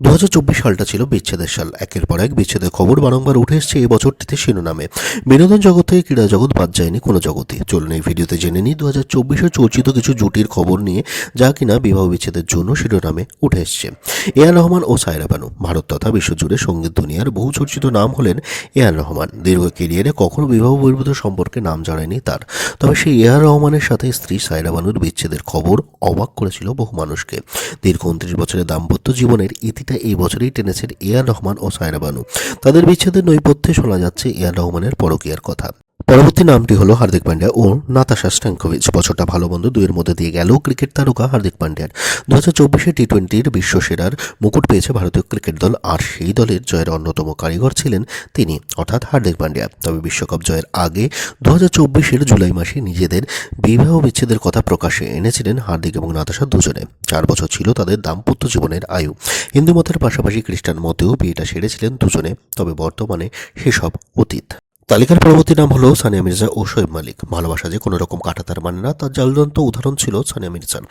দু হাজার চব্বিশ সালটা ছিল বিচ্ছেদের সাল। একের পর এক বিচ্ছেদের খবর বারংবার উঠে এসছে এই বছরটিতে শিরোনামে। বিনোদন থেকে ক্রীড়া জগৎ বাদ যায়নি কোনো জগতে। চলুন এই ভিডিওতে জেনে নিই দু হাজার চব্বিশে চর্চিত কিছু জুটির খবর নিয়ে, যা কিনা বিবাহ বিচ্ছেদের জন্য শিরোনামে উঠে এসছে। এ আর রহমান ও সায়রা বানু, ভারত তথা বিশ্বজুড়ে সংগীত দুনিয়ার বহু চর্চিত নাম হলেন এ আর রহমান। দীর্ঘ কেরিয়ারে কখনো বিবাহ বহির্ভূত সম্পর্কে নাম জড়ায়নি তার। তবে সেই এ আর রহমানের সাথে স্ত্রী সায়রা বানুর বিচ্ছেদের খবর অবাক করেছিল বহু মানুষকে। দীর্ঘ উনত্রিশ বছরের দাম্পত্য জীবনের ইতিটা এই বছরেই টেনেছেন এ আর রহমান ও সায়রা বানু। তাদের বিচ্ছেদের নৈপথ্যে শোনা যাচ্ছে এ আর রহমানের পরকীয়ার কথা। পরবর্তী নামটি হলো হার্দিক পান্ডিয়া ও নাতাশা স্ট্যাঙ্কোভিচ। বছরটা ভালো বন্ধু, দুইয়ের মধ্যে দিয়ে গেল ক্রিকেট তারকা হার্দিক পান্ডিয়ার। দু হাজার চব্বিশে টি টোয়েন্টির বিশ্বসেরার মুকুট পেয়েছে ভারতীয় ক্রিকেট দল আর সেই দলের জয়ের অন্যতম কারিগর ছিলেন তিনি, অর্থাৎ হার্দিক পান্ডিয়া। তবে বিশ্বকাপ জয়ের আগে দু হাজার চব্বিশের জুলাই মাসে নিজেদের বিবাহ বিচ্ছেদের কথা প্রকাশে এনেছিলেন হার্দিক এবং নাতাশা দুজনে। চার বছর ছিল তাদের দাম্পত্য জীবনের আয়ু। হিন্দু মতের পাশাপাশি খ্রিস্টান মতেও বিয়েটা সেরেছিলেন দুজনে, তবে বর্তমানে সেসব অতীত। তালিকার পরবর্তী নাম হলো সানিয়া মির্জা ও শোয়েব মালিক। ভালোবাসা যে কোনো রকম কাটাতার মানে না, তার জ্বলন্ত উদাহরণ ছিল সানিয়া মির্জার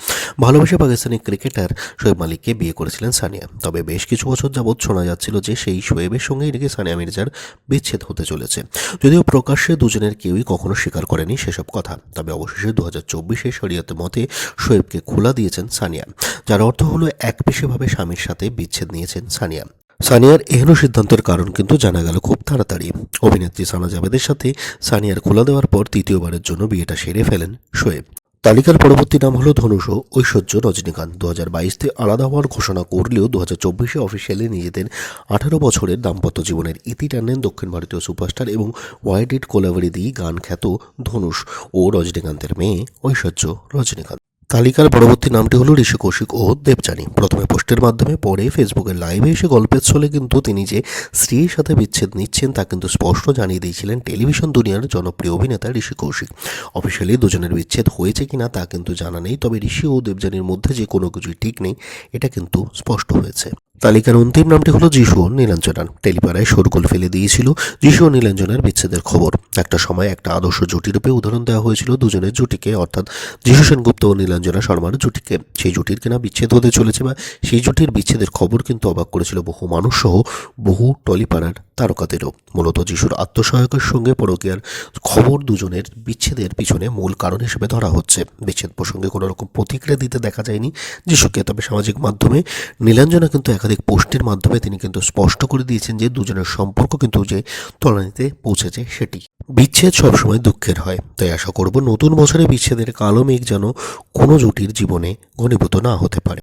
ভালোবেসে পাকিস্তানি ক্রিকেটার শোয়েব মালিককে বিয়ে করেছিলেন সানিয়া। তবে বেশ কিছু বছর যাবৎ শোনা যাচ্ছিল যে সেই শোয়েবের সঙ্গেই নাকি সানিয়া মির্জার বিচ্ছেদ হতে চলেছে। যদিও প্রকাশ্যে দুজনের কেউই কখনো স্বীকার করেনি সেসব কথা। তবে অবশেষে দু হাজার চব্বিশে শরীয়তের মতে শোয়েবকে খোলা দিয়েছেন সানিয়া, যার অর্থ হলো একপেশেভাবে স্বামীর সাথে বিচ্ছেদ নিয়েছেন সানিয়া। সানিয়ার এহেন সিদ্ধান্তের কারণ কিন্তু জানা গেল খুব তাড়াতাড়ি। অভিনেত্রী সানা জাভেদের সাথে সানিয়ার খোলা দেওয়ার পর তৃতীয়বারের জন্য বিয়েটা সেরে ফেলেন শোয়েব। তালিকার পরবর্তী নাম হলো ধনুষ ও ঐশ্বর্য রজনীকান্ত। দু হাজার বাইশতে আলাদা হওয়ার ঘোষণা করলেও দু হাজার চব্বিশে অফিসিয়ালি নিজেদের আঠারো বছরের দাম্পত্য জীবনের ইতি টানেন দক্ষিণ ভারতীয় সুপারস্টার এবং ওয়াইডেড কোলাভারি দিয়ে গান খ্যাত ধনুষ ও রজনীকান্তের মেয়ে ঐশ্বর্য রজনীকান্ত। তালিকার পরবর্তী নামটি হলো ঋষি কৌশিক ও দেবযানী। প্রথমে পোস্টের মাধ্যমে পরে ফেসবুকের লাইভে এসে গল্পের ছলে কিন্তু তিনি যে স্ত্রীর সাথে বিচ্ছেদ নিচ্ছেন তা কিন্তু স্পষ্ট জানিয়ে দিয়েছিলেন টেলিভিশন দুনিয়ার জনপ্রিয় অভিনেতা ঋষি কৌশিক। অফিসিয়ালি দুজনের বিচ্ছেদ হয়েছে কিনা তা কিন্তু জানা নেই, তবে ঋষি ও দেবযানীর মধ্যে যে কোনো কিছুই ঠিক নেই, এটা কিন্তু স্পষ্ট হয়েছে। তালিকার অন্তিম নামটি হলো যিশু ও নীলাঞ্জনার। টেলিপাড়ায় সরগোল ফেলে দিয়েছিল যিশু ও নীলাঞ্জনার বিচ্ছেদের খবর। একটা সময় একটা আদর্শ জুটি রূপে উদাহরণ দেওয়া হয়েছিল দুজনের জুটিকে, অর্থাৎ যিশু সেনগুপ্ত ও নীলাঞ্জনা শর্মার জুটিকে। সেই জুটির কিনা বিচ্ছেদ হতে চলেছে বা সেই জুটির বিচ্ছেদের খবর কিন্তু অবাক করেছিল বহু মানুষ সহ বহু টলিপাড়ার তারকাদেরও। মূলত যিশুর আত্মসহায়কের সঙ্গে পরকীয়ার খবর দুজনের বিচ্ছেদের পিছনে মূল কারণ হিসেবে ধরা হচ্ছে। বিচ্ছেদ প্রসঙ্গে কোনো রকম প্রতিক্রিয়া দিতে দেখা যায়নি যিশুকে তবে সামাজিক মাধ্যমে নীলাঞ্জনা কিন্তু একাধিক পোস্টের মাধ্যমে তিনি কিন্তু স্পষ্ট করে দিয়েছেন যে দুজনের সম্পর্ক কিন্তু যে তলানিতে পৌঁছেছে সেটি। বিচ্ছেদ সবসময় দুঃখের হয়। তাই আশা করব নতুন বছরে বিচ্ছেদের কালো মেঘ যেন কোনো জুটির জীবনে ঘনীভূত না হতে পারে।